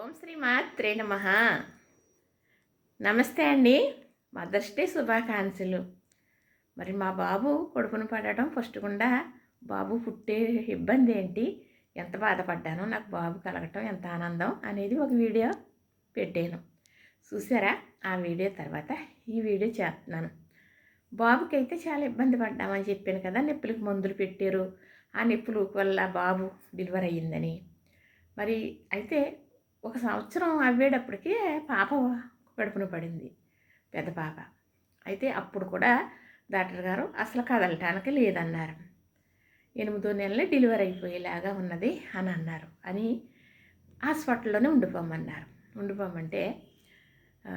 ఓం శ్రీ మాత్రే నమ. నమస్తే అండి. మదర్స్ డే శుభాకాంక్షలు. మరి మా బాబు కొడుకును పడటం ఫస్ట్ గుండా బాబు పుట్టే ఇబ్బంది ఏంటి? ఎంత బాధపడ్డానో? నాకు బాబు కలగటం ఎంత ఆనందం? అనేది ఒక వీడియో పెట్టాను. చూసారా? ఆ వీడియో తర్వాత ఈ వీడియో చేస్తున్నాను. బాబుకి అయితే చాలా ఇబ్బంది పడ్డామని చెప్పాను కదా నొప్పులకు మందులు పెట్టారు. ఆ నొప్పులు వల్ల బాబు డెలివరీ అయ్యిందని. మరి అయితే ఒక సంవత్సరం అవ్వేటప్పటికి పాప కడుపున పడింది పెద్ద పాప. అయితే అప్పుడు కూడా డాక్టర్ గారు అసలు కదలటానికి లేదన్నారు. ఎనిమిదో నెలలే డెలివరీ అయిపోయేలాగా ఉన్నది అని అన్నారు. అని హాస్పిటల్లోనే ఉండిపోమన్నారు. ఉండిపోమంటే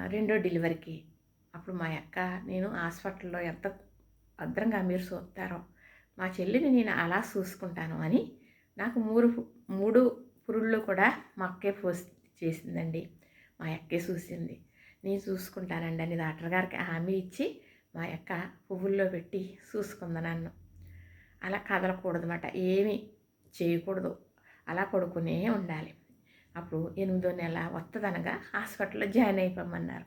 రెండో డెలివరీకి అప్పుడు మా అక్క నేను హాస్పిటల్లో ఎంత భద్రంగా మీరు చూస్తారో మా చెల్లిని నేను అలా చూసుకుంటాను అని నాకు మూడు మూడు పురుళ్ళు కూడా మా అక్కే పోసి చేసిందండి. మా అక్కే చూసింది. నేను చూసుకుంటానండి అని డాక్టర్ గారికి హామీ ఇచ్చి మా యొక్క పువ్వుల్లో పెట్టి చూసుకుంది నన్ను. అలా కదలకూడదన్నమాట. ఏమీ చేయకూడదు. అలా పడుకునే ఉండాలి. అప్పుడు ఎనిమిదో నెల వస్తుందనగా హాస్పిటల్లో జాయిన్ అయిపోమన్నారు.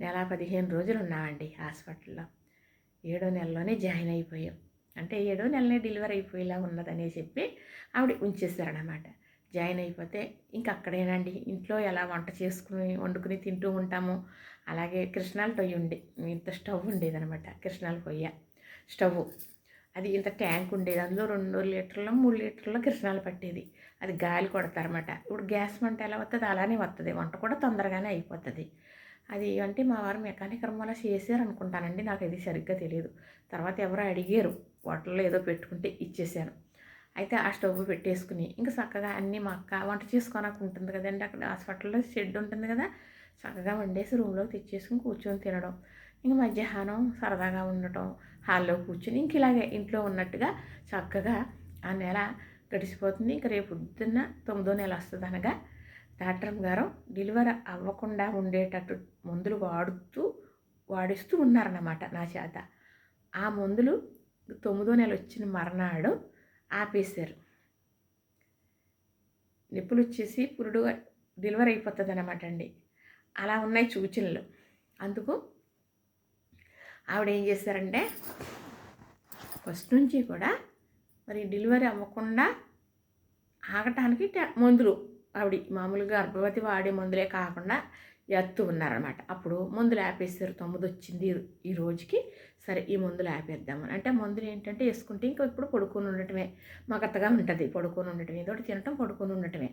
నెల పదిహేను రోజులు ఉన్నామండి హాస్పిటల్లో. ఏడో నెలలోనే జాయిన్ అయిపోయాం. అంటే ఏడో నెలనే డెలివరీ అయిపోయేలా ఉన్నదని చెప్పి ఆవిడ ఉంచేసారనమాట జాయిన్ అయిపోతే ఇంక అక్కడేనండి ఇంట్లో ఎలా వంట చేసుకుని వండుకుని తింటూ ఉంటాము అలాగే కృష్ణాల పొయ్యి ఉండే ఇంత స్టవ్ ఉండేదనమాట కృష్ణాల పొయ్య. స్టవ్. అది ఇంత ట్యాంక్ ఉండేది. అందులో రెండు లీటర్లు మూడు లీటర్ల కృష్ణాలు పట్టేది. అది గాలి కొడతారన్నమాట. ఇప్పుడు గ్యాస్ మంట ఎలా వస్తుంది అలానే వస్తుంది వంట కూడా తొందరగానే అయిపోతుంది. అది అంటే మా వారు మెకానిక్ రమ్మలా చేశారు అనుకుంటానండి. నాకు ఇది సరిగ్గా తెలియదు తర్వాత ఎవరో అడిగారు. వాటర్లో ఏదో పెట్టుకుంటే ఇచ్చేసాను అయితే ఆ స్టవ్ పెట్టేసుకుని ఇంకా చక్కగా అన్నీ మా అక్క వంట చేసుకోనకు ఉంటుంది కదండి అక్కడ హాస్పిటల్లో షెడ్ ఉంటుంది కదా చక్కగా వండేసి రూమ్లో తెచ్చేసుకుని కూర్చొని తినడం. ఇంక మధ్యాహ్నం సరదాగా ఉండటం హాల్లో కూర్చొని ఇంక ఇలాగే ఇంట్లో ఉన్నట్టుగా చక్కగా ఆ నెల గడిచిపోతుంది. ఇంకా రేపు పొద్దున్న తొమ్మిదో నెల వస్తుంది అనగా డాక్టర్ గారు డెలివరీ అవ్వకుండా ఉండేటట్టు మందులు వాడుతూ వాడిస్తూ ఉన్నారన్నమాట నా చేత. ఆ మందులు తొమ్మిదో నెల వచ్చిన మర్నాడు ఆపేశారు. నిప్పులు వచ్చేసి పురుడుగా డెలివరీ అయిపోతుంది అనమాట అండి అలా ఉన్నాయి సూచనలు. అందుకు ఆవిడ ఏం చేశారంటే ఫస్ట్ నుంచి కూడా మరి డెలివరీ అవ్వకుండా ఆగటానికి మందులు ఆవిడ మామూలుగా గర్భవతి వాడే మందులే కాకుండా ఎత్తు ఉన్నారనమాట అప్పుడు మందులు ఆపేస్తారు తొమ్మిది వచ్చింది ఈ- రోజుకి. సరే ఈ మందులు ఆపేద్దామని అంటే మందులు ఏంటంటే వేసుకుంటే ఇంకా ఇప్పుడు పడుకొని ఉండటమే. మగతగా ఉంటుంది పడుకొని ఉండటమే. ఏదో తినటం పడుకొని ఉండటమే.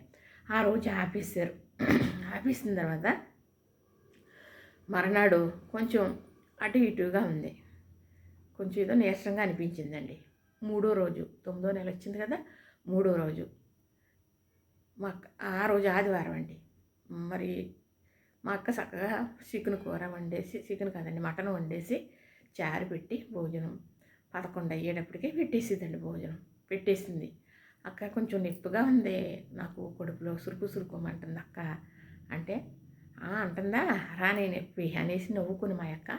ఆ రోజు ఆపేశారు. ఆపేసిన తర్వాత మర్నాడు కొంచెం అటు ఇటుగా ఉంది. కొంచెం ఏదో నీరసంగా అనిపించిందండి. మూడో రోజు తొమ్మిదో నెల వచ్చింది కదా మూడో రోజు మా అక్క ఆ రోజు ఆదివారం అండి. మరి మా అక్క చక్కగా చికెన్ కూర వండేసి చికెన్ కాదండి మటన్ వండేసి చారు పెట్టి భోజనం పదకొండు అయ్యేటప్పటికే పెట్టేసిందండి భోజనం. పెట్టేసింది. అక్క కొంచెం నొప్పిగా ఉంది. నాకు కడుపులో సురుకు సురుకోమంటుంది అక్క. అంటే "ఆ, అంటుందా? రానే నొప్పి అనేసి నవ్వుకుని మా అక్క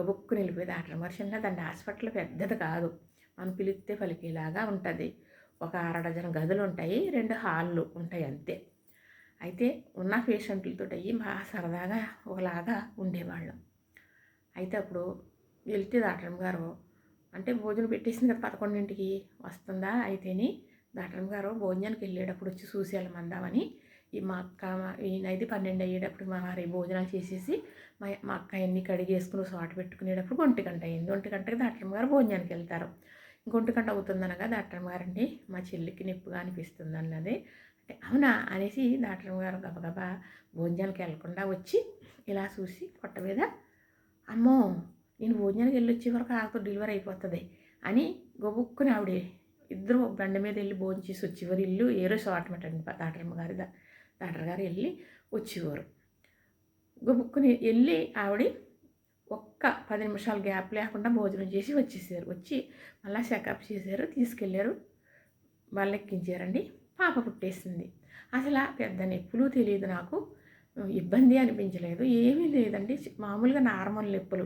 గబుక్కుని వెళ్ళిపోయి డాక్టర్ మనిషిగా దాని హాస్పిటల్ పెద్దది కాదు. మనం పిలిస్తే పలికేలాగా ఉంటుంది. ఒక అర డజన్ గదులు ఉంటాయి రెండు హాళ్ళు ఉంటాయి అంతే. అయితే ఉన్న పేషెంట్లతో అయ్యి బాగా సరదాగా ఒకలాగా ఉండేవాళ్ళం. అయితే అప్పుడు వెళ్తే దాటరం గారు అంటే భోజనం పెట్టేసింది కదా పదకొండింటికి వస్తుందా అయితేని దాటరం గారు భోజనానికి వెళ్ళేటప్పుడు వచ్చి చూసి వెళ్ళమందామని ఈ మా అక్క ఈయన అయితే పన్నెండు అయ్యేటప్పుడు మా వారి భోజనాలు చేసేసి మా మా అక్క ఎన్ని కడిగేసుకుని సాటు పెట్టుకునేటప్పుడు ఒంటి గంట అయింది ఒంటి గంటకి దాటరం గారు భోజనానికి వెళ్తారు. ఇంకొంటి గంట అవుతుందనగా డాక్టర్ గారండి మా చెల్లికి నొప్పిగా అనిపిస్తుంది అన్నది. అంటే అవునా అనేసి డాక్టర్ గారు గబగబా భోజనానికి వెళ్ళకుండా వచ్చి ఇలా చూసి పొట్ట మీద అమ్మో నేను భోజనానికి వెళ్ళి వచ్చే వరకు ఆకు డెలివరీ అయిపోతుంది అని గబుక్కుని ఆవిడ ఇద్దరు బండి మీద వెళ్ళి భోజనం చేసి వచ్చేవారు. ఇల్లు ఏరో షార్ట్ అండి డాక్టర్ గారి డాక్టర్ గారు వెళ్ళి వచ్చేవారు. గబుక్కుని వెళ్ళి ఆవిడ ఒక్క పది నిమిషాలు గ్యాప్ లేకుండా భోజనం చేసి వచ్చేసారు. వచ్చి మళ్ళీ చెకప్ చేశారు తీసుకెళ్ళారు. వాళ్ళు ఎక్కించారండి పాప పుట్టేసింది. అసలు పెద్ద నొప్పులు తెలియదు నాకు. ఇబ్బంది అనిపించలేదు. ఏమీ లేదండి. మామూలుగా నార్మల్ నొప్పులు.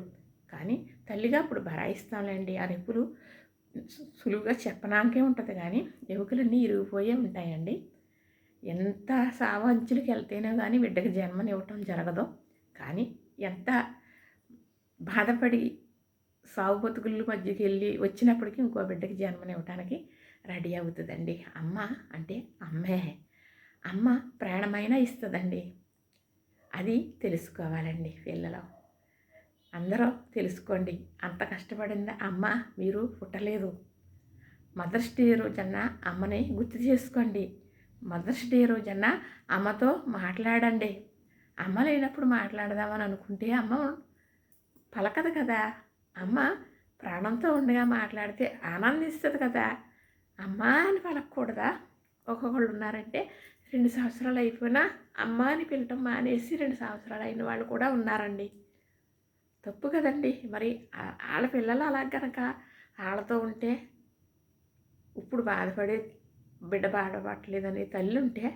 కానీ తల్లిగా ఇప్పుడు భరాయిస్తాంలేండి. ఆ నొప్పులు సులువుగా చెప్పడానికే ఉంటుంది కానీ ఎముకలన్నీ ఇరిగిపోయే ఉంటాయండి. ఎంత సావంచులకి వెళ్తేనే కానీ బిడ్డకి జన్మనివ్వటం జరగదు. కానీ ఎంత బాధపడి సాగు బతుకుల మధ్యకి వెళ్ళి వచ్చినప్పటికీ ఇంకో బిడ్డకి జన్మనివ్వటానికి రెడీ అవుతుందండి. అమ్మ అంటే అమ్మే. అమ్మ ప్రాణమైనా ఇస్తుందండి. అది తెలుసుకోవాలండి పిల్లలు. అందరూ తెలుసుకోండి. అంత కష్టపడిందా అమ్మ మీరు పుట్టలేదు. మదర్స్ డే రోజన్న అమ్మని గుర్తు చేసుకోండి. మదర్స్ డే రోజన్న అమ్మతో మాట్లాడండి. అమ్మ లేనప్పుడు మాట్లాడదామని అనుకుంటే అమ్మ పలకదు కదా. అమ్మ ప్రాణంతో ఉండగా మాట్లాడితే ఆనందిస్తుంది కదా. అమ్మ అని పలకూడదా ఒక్కొక్కళ్ళు ఉన్నారంటే రెండు సంవత్సరాలు అయిపోయినా అమ్మ అని పిలటం మానేసి రెండు సంవత్సరాలు అయిన వాళ్ళు కూడా ఉన్నారండి. తప్పు కదండి. మరి వాళ్ళ పిల్లలు అలా కనుక వాళ్ళతో ఉంటే ఇప్పుడు బాధపడే బిడ్డ బాధపడలేదని తల్లి ఉంటే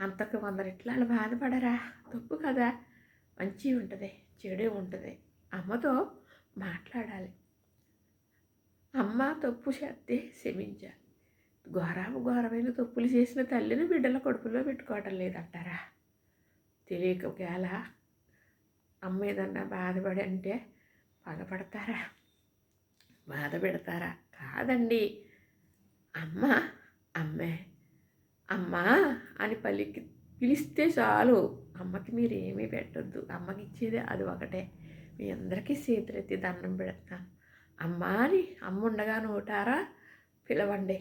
అంతకు వంద రెట్లు వాళ్ళు బాధపడరా? తప్పు కదా. మంచి ఉంటుంది చెడు ఉంటుంది. అమ్మతో మాట్లాడాలి. అమ్మ తప్పు చేస్తే క్షమించాలి ఘోరాము ఘోరమైన తప్పులు చేసిన తల్లిని బిడ్డల కడుపులో పెట్టుకోవటం లేదంటారా? తెలియక ఒకవేళ అమ్మ ఏదన్నా బాధపడి అంటే పగపడతారా బాధ పెడతారా కాదండి. అమ్మ అమ్మే అమ్మా అని పలికి పిలిస్తే చాలు. అమ్మకి మీరు ఏమీ పెట్టద్దు. అమ్మకి ఇచ్చేది అది ఒకటే. మీ అందరికీ చేతులెత్తి దండం పెడతాను అమ్మా అని అమ్మ ఉండగా నోటారా? పిలవండి.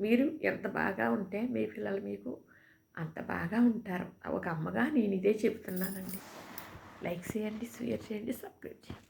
మీరు ఎంత బాగా ఉంటే మీ పిల్లలు మీకు అంత బాగా ఉంటారు. ఒక అమ్మగా నేను ఇదే చెప్తున్నానండి లైక్ చేయండి షేర్ చేయండి సబ్స్క్రైబ్ చేయండి.